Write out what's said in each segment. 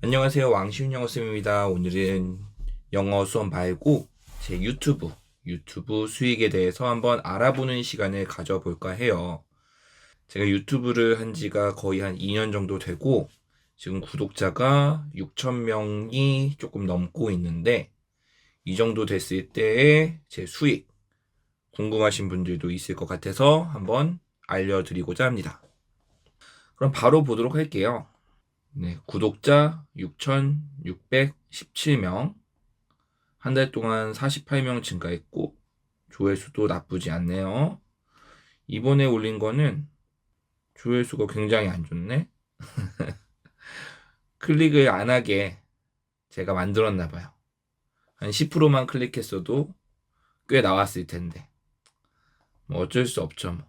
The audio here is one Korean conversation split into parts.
안녕하세요. 왕시훈 영어쌤입니다. 오늘은 영어 수업 말고 제 유튜브, 유튜브 수익에 대해서 한번 알아보는 시간을 가져볼까 해요. 제가 유튜브를 한 지가 거의 한 2년 정도 되고, 지금 구독자가 6,000명이 조금 넘고 있는데, 이 정도 됐을 때의 제 수익, 궁금하신 분들도 있을 것 같아서 한번 알려드리고자 합니다. 그럼 바로 보도록 할게요. 네, 구독자 6,617명. 한 달 동안 48명 증가했고, 조회수도 나쁘지 않네요. 이번에 올린 거는 조회수가 굉장히 안 좋네. 클릭을 안 하게 제가 만들었나 봐요. 한 10%만 클릭했어도 꽤 나왔을 텐데. 뭐 어쩔 수 없죠. 뭐.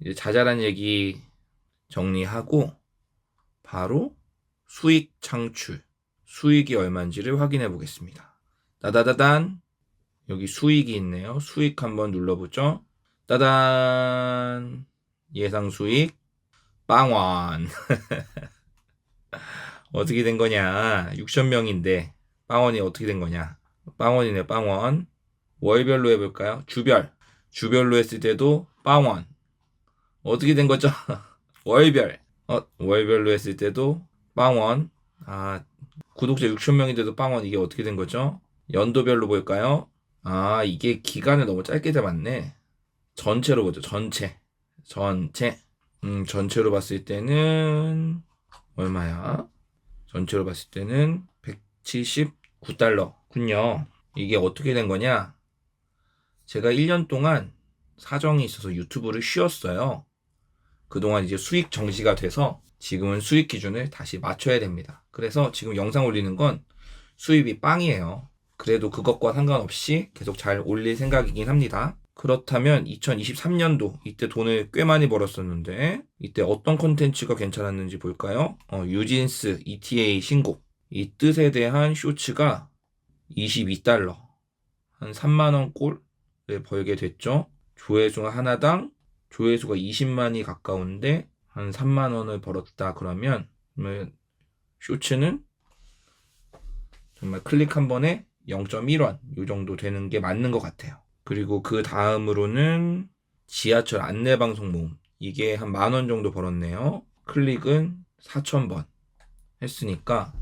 이제 자잘한 얘기 정리하고 바로 수익 창출, 수익이 얼마인지를 확인해 보겠습니다. 따다다단 여기 수익이 있네요. 수익 한번 눌러보죠. 따단 예상 수익 빵원 어떻게 된 거냐? 6천 명인데 빵원이 어떻게 된 거냐? 빵원이네 빵원 월별로 해볼까요? 주별 주별로 했을 때도 빵원 어떻게 된 거죠? 월별 어 월별로 했을 때도 빵원. 아 구독자 6천 명인데도 빵원 이게 어떻게 된 거죠? 연도별로 볼까요? 아 이게 기간을 너무 짧게 잡았네. 전체로 보죠. 전체. 전체. 음 전체로 봤을 때는 얼마야? 전체로 봤을 때는 179달러. 군요. 이게 어떻게 된 거냐? 제가 1년 동안 사정이 있어서 유튜브를 쉬었어요 그동안 이제 수익 정지가 돼서 지금은 수익 기준을 다시 맞춰야 됩니다. 그래서 지금 영상 올리는 건 수입이 빵이에요. 그래도 그것과 상관없이 계속 잘 올릴 생각이긴 합니다. 그렇다면 2023년도 이때 돈을 꽤 많이 벌었었는데 이때 어떤 컨텐츠가 괜찮았는지 볼까요? 어, 유진스 ETA 신곡 이 뜻에 대한 쇼츠가 22달러 한 3만원 꼴을 벌게 됐죠. 조회수 하나당 조회수가 20만이 가까운데 한 3만 원을 벌었다 그러면 쇼츠는 정말 클릭 한 번에 0.1원 요 정도 되는 게 맞는 것 같아요. 그리고 그 다음으로는 지하철 안내 방송 모음 이게 한 만 원 정도 벌었네요. 클릭은 4,000번 했으니까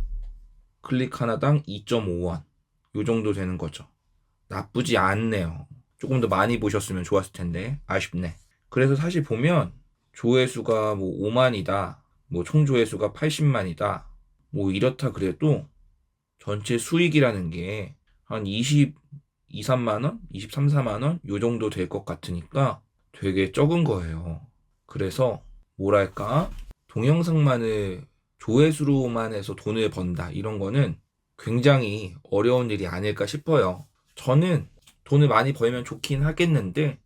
클릭 하나당 2.5원 요 정도 되는 거죠. 나쁘지 않네요. 조금 더 많이 보셨으면 좋았을 텐데 아쉽네. 그래서 사실 보면 조회수가 뭐 5만이다, 뭐 총 조회수가 80만이다, 뭐 이렇다 그래도 전체 수익이라는 게 한 20, 2, 3만 원, 23, 4만 원, 요 정도 될 것 같으니까 되게 적은 거예요. 그래서 뭐랄까 동영상만을 조회수로만 해서 돈을 번다 이런 거는 굉장히 어려운 일이 아닐까 싶어요. 저는 돈을 많이 벌면 좋긴 하겠는데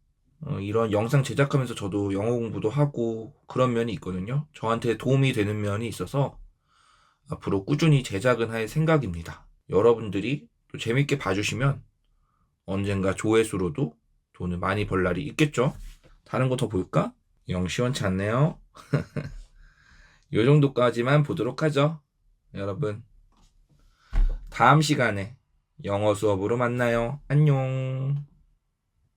어, 이런 영상 제작하면서 저도 영어 공부도 하고 그런 면이 있거든요. 저한테 도움이 되는 면이 있어서 앞으로 꾸준히 제작은 할 생각입니다. 여러분들이 또 재밌게 봐주시면 언젠가 조회수로도 돈을 많이 벌 날이 있겠죠? 다른 거 더 볼까? 영 시원치 않네요. 요 정도까지만 보도록 하죠. 여러분. 다음 시간에 영어 수업으로 만나요. 안녕.